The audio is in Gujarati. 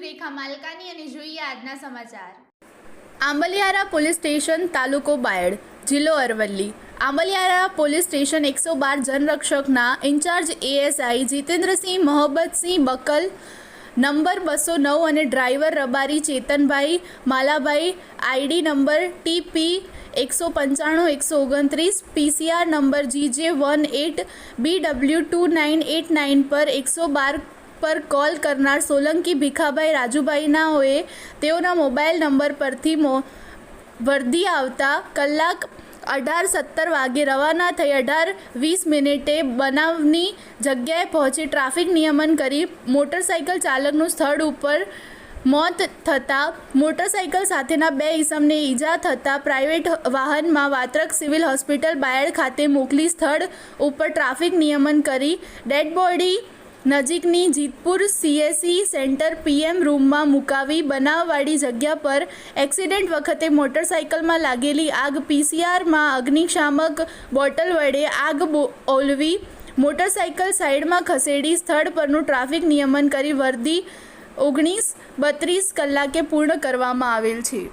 રેખા માલકાની અને જોઈએ આજના સમાચાર. આંબલિયારા પોલીસ સ્ટેશન, તાલુકો બાયડ, જિલ્લો અરવલ્લી. આંબલિયારા પોલીસ સ્ટેશન એકસો બાર જનરક્ષકના incharge ASI Jitendrasinh Mohabbatsinh buckle number બસો નવ અને driver Rabari Chetanbhai Malabhai, ID number TP એકસો પંચાણું, એકસો ઓગણત્રીસ PCR number GJ one eight B W two nine eight nine પર એકસો બાર પર કોલ કરનાર સોલંકી ભીખાભાઈ રાજુભાઈનાઓએ તેઓના મોબાઈલ નંબર પરથી મો વર્દી આવતા કલાક અઢાર સત્તર વાગે રવાના થઈ અઢાર વીસ મિનિટે બનાવની જગ્યાએ પહોંચી ટ્રાફિક નિયમન કરી મોટરસાઇકલ ચાલકનું સ્થળ ઉપર મોત થતાં મોટરસાઇકલ સાથેના બે ઈસમને ઈજા થતાં પ્રાઇવેટ વાહનમાં વાત્રક સિવિલ હોસ્પિટલ બાયડ ખાતે મોકલી સ્થળ ઉપર ટ્રાફિક નિયમન કરી ડેડ બોડી નજીકની જીતપુર સીએસસી સેન્ટર પીએમ રૂમમાં મુકાવી બનાવવાળી જગ્યા પર એક્સિડન્ટ વખતે મોટરસાઇકલમાં લાગેલી આગ પીસીઆરમાં અગ્નિશામક બોટલ વડે આગ ઓલવી, મોટરસાઇકલ સાઈડમાં ખસેડી સ્થળ પરનું ટ્રાફિક નિયમન કરી વર્દી ઓગણીસ બત્રીસ કલાકે પૂર્ણ કરવામાં આવેલ છે.